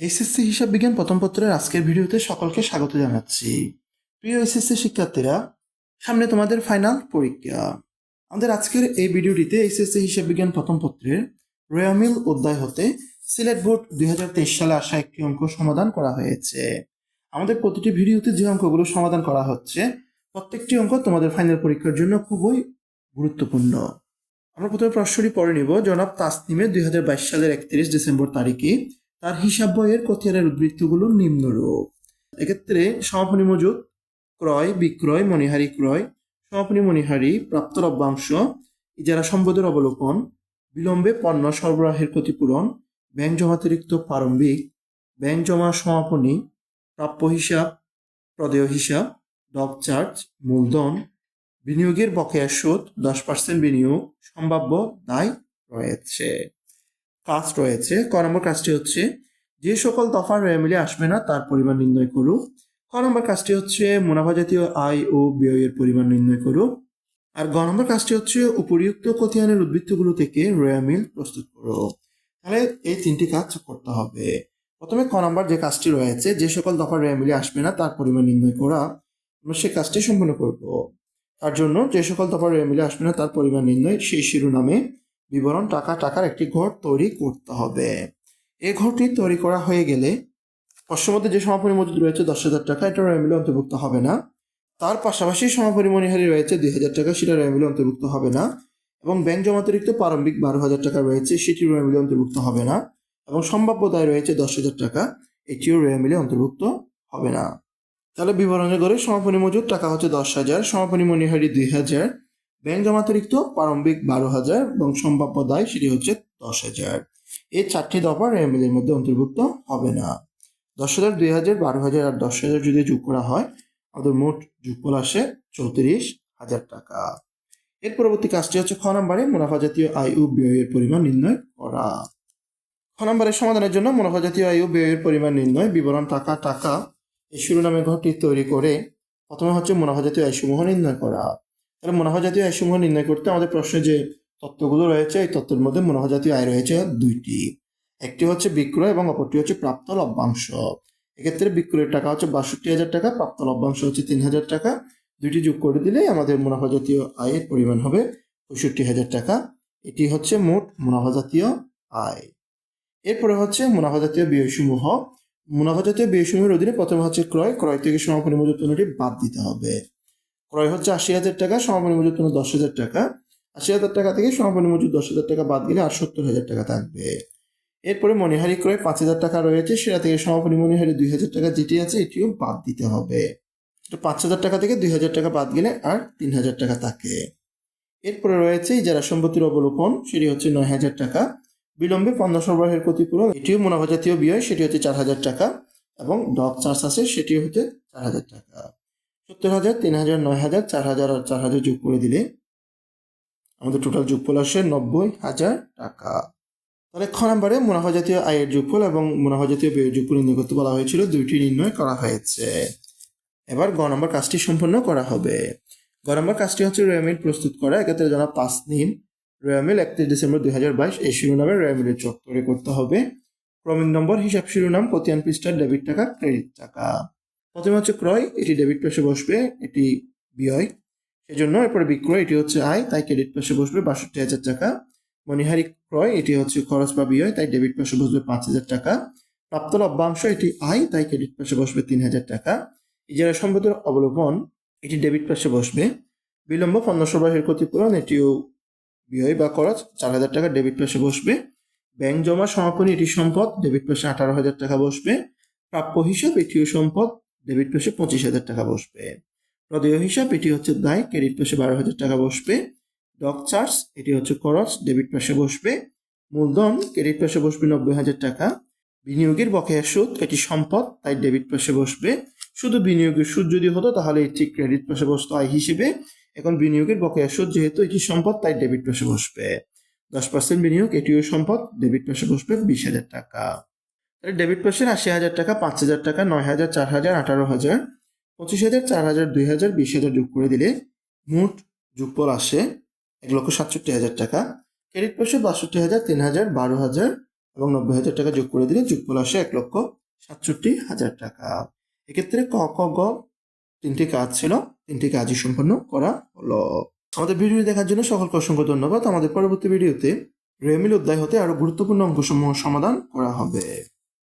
SSC হিসাব বিজ্ঞান প্রথম পত্রের আজকের ভিডিওতে সকলকে স্বাগত জানাচ্ছি। প্রিয় এসএসসি শিক্ষার্থীরা, সামনে তোমাদের ফাইনাল পরীক্ষা। আমাদের আজকের এই ভিডিওটিতে এসএসসি হিসাব বিজ্ঞান প্রথম পত্রের রয়ামিল অধ্যায় হতে সিলেট বোর্ড দুই সালে আসা একটি অঙ্ক সমাধান করা হয়েছে। আমাদের প্রতিটি ভিডিওতে যে অঙ্কগুলো সমাধান করা হচ্ছে, প্রত্যেকটি অঙ্ক তোমাদের ফাইনাল পরীক্ষার জন্য খুবই গুরুত্বপূর্ণ। আমরা প্রথমে প্রশ্নটি পড়ে নিব। জনাব তাসনিমের দুই হাজার বাইশ সালের একত্রিশ ডিসেম্বর তারিখে তার হিসাব বইয়ের কতিয়ারের উদ্বৃত্তগুলো নিম্নরূপ। এক্ষেত্রে সমাপনী মজুদ, ক্রয়, বিক্রয়, মণিহারি ক্রয়, সমাপনী মণিহারি, প্রাপ্ত লভ্যাংশ, ইজারা সম্পদের অবলোকন, বিলম্বে পণ্য সরবরাহের ক্ষতিপূরণ, ব্যাংক জমাতিরিক্ত প্রারম্ভিক, ব্যাংক জমা সমাপনী, প্রাপ্য হিসাব, প্রদেয় হিসাব ডক চার্জ, মূলধন, বিনিয়োগের বকেয়া সুদ, দশ পার্সেন্ট বিনিয়োগ, সম্ভাব্য দায় রয়েছে। কাজ রয়েছে। ক নম্বর কাজটি হচ্ছে, যে সকল দফা মিলে আসবে না, তার পরিমাণ নির্ণয় করু। ক নম্বর কাজটি হচ্ছে, মুনাফা জাতীয় আয় ও ব্যয়ের পরিমাণ নির্ণয় করু। আর গ নম্বর কাজটি হচ্ছে, উপরিউক্ত কতিয়ানের উদ্বৃত্তগুলো থেকে রয়া মিল প্রস্তুত করো। তাহলে এই তিনটি কাজ করতে হবে। প্রথমে ক নম্বর যে কাজটি রয়েছে, যে সকল দফা মিলে আসবে না, তার পরিমাণ নির্ণয় করা। আমরা সেই কাজটি সম্পন্ন করব। তার জন্য, যে সকল দফা মিলে আসবে না, তার পরিমাণ নির্ণয় সেই শিরোনামে বিবরণ টাকা টাকার একটি ঘর তৈরি করতে হবে। এই ঘরটি তৈরি করা হয়ে গেলে প্রশ্নের যে সমাপনী মজুদ রয়েছে, দশ হাজার টাকা, এটা রয়ামিলে অন্তর্ভুক্ত হবে না। তার পাশাপাশি সমাপনী মণিহারি রয়েছে, দুই হাজার টাকা, সেটা রয়ামিলে অন্তর্ভুক্ত হবে না। এবং ব্যাংক জমাতিরিক্ত প্রারম্ভিক বারো হাজার টাকা রয়েছে, সেটি রয়ামিলে অন্তর্ভুক্ত হবে না। এবং সম্ভাব্য দায় রয়েছে দশ হাজার টাকা, এটিও রয়ামিলে অন্তর্ভুক্ত হবে না। তাহলে বিবরণে করে সমাপনী মজুদ টাকা হচ্ছে দশ হাজার, সমাপনী মণিহারি দুই হাজার। ব্যাংক জমাতিরিক্ত প্রারম্ভিক বারো হাজার এবং সম্ভাব্য দায় সেটি হচ্ছে দশ হাজার। এই চারটি দফা রেমিলের মধ্যে অন্তর্ভুক্ত হবে না। দশ হাজার, দুই হাজার, বারো হাজার আর দশ হাজার যদি যোগ করা হয়, আমাদের মোট যোগফল আসে চৌত্রিশ হাজার টাকা। এর পরবর্তী কাজটি হচ্ছে খ নম্বরে মুনাফা জাতীয় আয় ও ব্যয়ের পরিমাণ নির্ণয় করা। খ নম্বরের সমাধানের জন্য মুনাফা জাতীয় আয় ও ব্যয়ের পরিমাণ নির্ণয়, বিবরণ, টাকা টাকা, এই শিরোনামে ঘরটি তৈরি করে প্রথমে হচ্ছে মুনাফা জাতীয় আয়সমূহ নির্ণয় করা। তাহলে মুনাফা জাতীয় আয়সমূহ নির্ণয় করতে আমাদের প্রশ্নে যে তত্ত্বগুলো রয়েছে, এই তত্ত্বের মধ্যে মুনাফা জাতীয় আয় রয়েছে দুইটি। একটি হচ্ছে বিক্রয় এবং অপরটি হচ্ছে প্রাপ্ত লভ্যাংশ। এক্ষেত্রে বিক্রয়ের টাকা হচ্ছে বাষট্টি হাজার টাকা, প্রাপ্ত লভ্যাংশ হচ্ছে তিন হাজার টাকা। দুইটি যোগ করে দিলেই আমাদের মুনাফা জাতীয় আয়ের পরিমাণ হবে পঁয়ষট্টি হাজার টাকা। এটি হচ্ছে মোট মুনাফা জাতীয় আয়। এরপরে হচ্ছে মুনাফা জাতীয় ব্যয়সমূহ মুনাফা জাতীয় ব্যয়সমূহের অধীনে প্রথমে হচ্ছে ক্রয় ক্রয় থেকে সমাপনী মজুত পণ্যটি বাদ দিতে হবে। ক্রয় হচ্ছে আশি হাজার টাকা, সমাপনী মজুদ পণ্য দশ হাজার টাকা। আশি হাজার টাকা থেকে সমাপনী মজুদ দশ হাজার টাকা বাদ গেলে আর সত্তর হাজার টাকা থাকবে। এরপরে মণিহারি ক্রয় পাঁচ হাজার টাকা রয়েছে, সেটা থেকে সমাপনী মণিহারি দুই হাজার টাকা যেটি আছে, এটিও বাদ দিতে হবে। এটা পাঁচ হাজার টাকা থেকে দুই হাজার টাকা বাদ গেলে আর তিন হাজার টাকা থাকে। এরপরে রয়েছে যারা সম্পত্তির অবলোকন সেটি হচ্ছে নয় হাজার টাকা। বিলম্বে পণ্য সরবরাহের ক্ষতিপূরণ, এটিও মুনাফা জাতীয় ব্যয়, সেটি হচ্ছে চার হাজার টাকা। এবং ডক চার্জ আছে সেটি হচ্ছে চার হাজার টাকা। সত্তর হাজার, তিন হাজার, নয় হাজার, চার হাজার আর চার হাজার যোগ করে দিলে আমাদের টোটাল যোগফল আসে নব্বই হাজার টাকা। তাহলে খ নম্বরে মুনাফা জাতীয় আয়ের যোগফল এবং মুনাফা জাতীয় ব্যয়ের যোগফল নির্ণয় করতে বলা হয়েছিল, দুইটি নির্ণয় করা হয়েছে। এবার গ নম্বর কাজটি সম্পন্ন করা হবে। গ নম্বর কাজটি হচ্ছে রেমিল প্রস্তুত করা, এক্ষেত্রে জানা পাঁচ নিম। রেমিল একত্রিশ ডিসেম্বর দুই হাজার বাইশ, এই শিরোনামে রেমিলের চক করতে হবে। ক্রমিক নম্বর, হিসাব শিরোনাম কতিয়ান পৃষ্ঠার ডেবিট টাকা ক্রেডিট টাকা। প্রথমে হচ্ছে ক্রয়, এটি ডেবিট পাশে বসবে, এটি ব্যয়। সেজন্য এরপরে বিক্রয়, এটি হচ্ছে আয়, তাই ক্রেডিট পাশে বসবে বাষট্টি হাজার টাকা। মণিহারি ক্রয়, এটি হচ্ছে খরচ বা ব্যয়, তাই ডেবিট পাশে বসবে পাঁচ হাজার টাকা। প্রাপ্ত লভ্যাংশ, এটি আয়, তাই ক্রেডিট পাশে বসবে তিন হাজার টাকা। ইজারা সম্পদের অবলোপন এটি ডেবিট পাশে বসবে। বিলম্ব পণ্য সরবরাহের ক্ষতিপূরণ, এটিও ব্যয় বা খরচ, চার হাজার টাকা ডেবিট পাশে বসবে। ব্যাংক জমা সমাপনী, এটি সম্পদ ডেবিট পাশে আঠারো হাজার টাকা বসবে। প্রাপ্য হিসাব, এটিও সম্পদ। ডেবিট পাশে পঁচিশ হাজার টাকা বসবে। প্রদেয় হিসাব, এটি হচ্ছে দায়, ক্রেডিট পাশে বারো হাজার টাকা বসবে। ডক চার্জ, এটি হচ্ছে খরচ, ডেবিট পাশে বসবে। মূলধন, ক্রেডিট পাশে বসবে নব্বই হাজার টাকা। বিনিয়োগের বকেয়া সুদ, এটি সম্পদ, তাই ডেবিট পাশে বসবে। শুধু বিনিয়োগের সুদ যদি হতো, তাহলে এটি ক্রেডিট পাশে বসতো আয় হিসেবে। এখন বিনিয়োগের বকেয়া সুদ যেহেতু এটি সম্পদ, তাই ডেবিট পাশে বসবে। দশ পার্সেন্ট বিনিয়োগ, এটিও সম্পদ, ডেবিট পাশে বসবে বিশ হাজার টাকা। ডেবিট পাশের আশি হাজার টাকা, পাঁচ হাজার টাকা, নয় হাজার, চার হাজার, আঠারো হাজার, পঁচিশ হাজার, চার হাজার, দুই হাজার, বিশ হাজার যোগ করে দিলে মোট যোগফল আসে এক লক্ষ সাতষট্টি হাজার টাকা। ক্রেডিট পাশে বাষট্টি হাজার, তিন হাজার, বারো হাজার এবং নব্বই হাজার টাকা যোগ করে দিলে যোগফল আসে এক লক্ষ সাতষট্টি হাজার টাকা। এক্ষেত্রে ক ক, গ তিনটি কাজ ছিল, তিনটি কাজই সম্পন্ন করা হলো। আমাদের ভিডিও দেখার জন্য সকলকে অসংখ্য ধন্যবাদ। আমাদের পরবর্তী ভিডিওতে রেমিল অধ্যায় হতে আরও গুরুত্বপূর্ণ অঙ্কসমূহ সমাধান করা হবে।